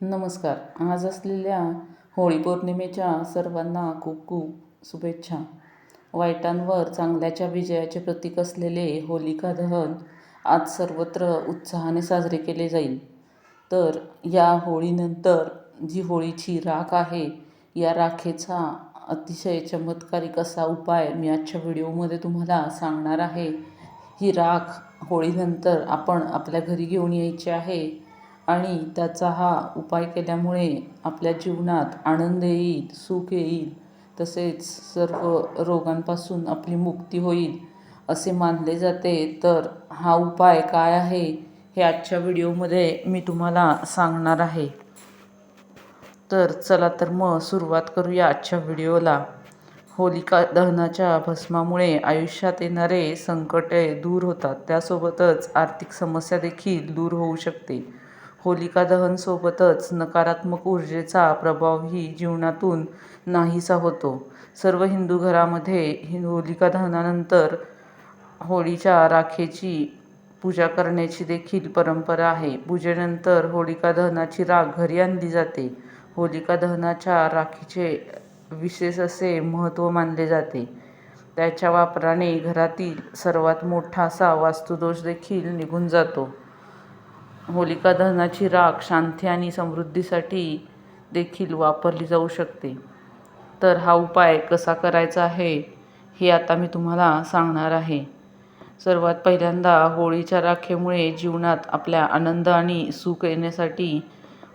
नमस्कार. आज असलेल्या होळी पौर्णिमेच्या सर्वांना खूप खूप शुभेच्छा. वाईटांवर चांगल्याच्या विजयाचे प्रतीक असलेले होलिका दहन आज सर्वत्र उत्साहाने साजरे केले जाईल. तर या होळीनंतर जी होळीची राख आहे या राखेचा अतिशय चमत्कारिक असा उपाय मी आजच्या व्हिडिओमध्ये तुम्हाला सांगणार आहे. ही राख होळीनंतर आपण आपल्या घरी घेऊन यायची आहे. आणि त्याचा हा उपाय केल्यामुळे आपल्या जीवनात आनंद येईल सुख येईल. तसेच सर्व रोगांपासून आपली मुक्ती होईल असे मानले जाते. तर हा उपाय काय आहे हे आजच्या व्हिडिओमध्ये मी तुम्हाला सांगणार आहे. तर चला तर मग सुरुवात करूया आजच्या व्हिडिओला. होलिका दहनाच्या भस्मामुळे आयुष्यात येणारे संकटे दूर होतात. त्यासोबतच आर्थिक समस्या देखील दूर होऊ शकते. होलिका दहनसोबतच नकारात्मक ऊर्जेचा प्रभावही जीवनातून नाहीसा होतो. सर्व हिंदू घरामध्ये हि होलिका दहनानंतर होळीच्या राखेची पूजा करण्याची देखील परंपरा आहे. पूजेनंतर होलिका दहनाची राख घरी आणली जाते. होलिका दहनाच्या राखीचे विशेष असे महत्त्व मानले जाते. त्याच्या वापराने घरातील सर्वात मोठा असा वास्तुदोष देखील निघून जातो. होलिका दहनाची राख शांती आणि समृद्धीसाठी देखील वापरली जाऊ शकते. तर हा उपाय कसा करायचा आहे हे आता मी तुम्हाला सांगणार आहे. सर्वात पहिल्यांदा होळीच्या राखेमुळे जीवनात आपल्या आनंद आणि सुख येण्यासाठी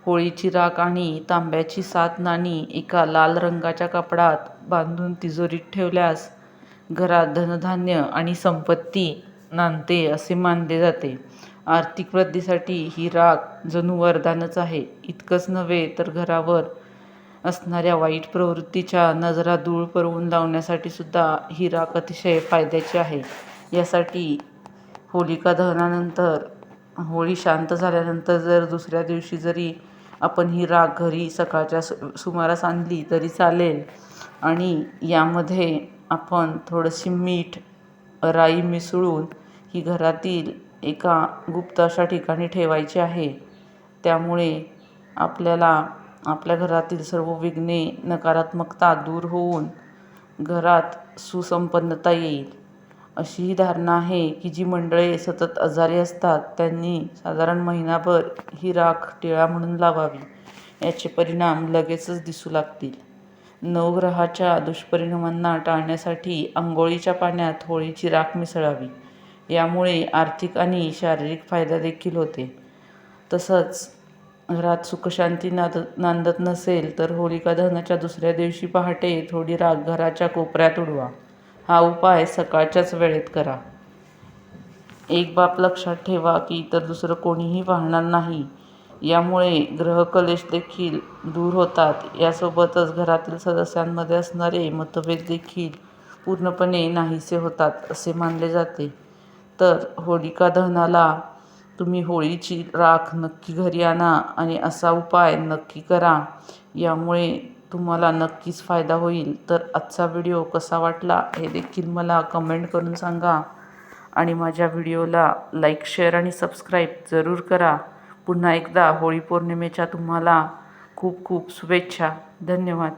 होळीची राख आणि तांब्याची सात नाणी एका लाल रंगाच्या कपडात बांधून तिजोरीत ठेवल्यास घरात धनधान्य आणि संपत्ती नांदते असे मानले जाते. आर्थिक वृद्धीसाठी ही राख जणू वरदानच आहे. इतकंच नव्हे तर घरावर असणाऱ्या वाईट प्रवृत्तीच्या नजरा धूळ पळवून लावण्यासाठी सुद्धा ही राख अतिशय फायद्याची आहे. यासाठी होलिका दहनानंतर होळी शांत झाल्यानंतर जर दुसऱ्या दिवशी जरी आपण ही राख घरी सकाळच्या सु सुमारास आणली तरी चालेल. आणि यामध्ये आपण थोडंशी मीठ राई मिसळून ही घरातील एका गुप्त अशा ठिकाणी ठेवायची आहे. त्यामुळे आपल्याला आपल्या घरातील सर्व विघ्ने नकारात्मकता दूर होऊन घरात सुसंपन्नता येईल. अशी ही धारणा आहे की जी मंडळे सतत आजारी असतात त्यांनी साधारण महिनाभर ही राख टिळा म्हणून लावावी. याचे परिणाम लगेचच दिसू लागतील. नवग्रहाच्या दुष्परिणामांना टाळण्यासाठी आंघोळीच्या पाण्यात होळीची राख मिसळावी. यामुळे आर्थिक आणि शारीरिक फायदा देखील होते. तसंच घरात सुखशांती नाद नांदत नसेल तर होलिका दहनाच्या दुसऱ्या दिवशी पहाटे थोडी राख घराच्या कोपऱ्यात उडवा. हा उपाय सकाळच्याच वेळेत करा. एक बाब लक्षात ठेवा की इतर दुसरं कोणीही पाहणार नाही. यामुळे ग्रहकलेश देखील दूर होतात. यासोबतच घरातील सदस्यांमध्ये असणारे मतभेद देखील पूर्णपणे नाहीसे होतात असे मानले जाते. तर होलिका दहनाला तुम्ही होळीची राख नक्की घरी आणा आणि असा उपाय नक्की करा. यामुळे तुम्हाला नक्कीच फायदा होईल. तर आजचा व्हिडिओ कसा वाटला हे देखील मला कमेंट करून सांगा. आणि माझ्या व्हिडिओला लाईक शेअर आणि सबस्क्राईब जरूर करा. पुन्हा एकदा होळी पौर्णिमेच्या तुम्हाला खूप खूप शुभेच्छा. धन्यवाद.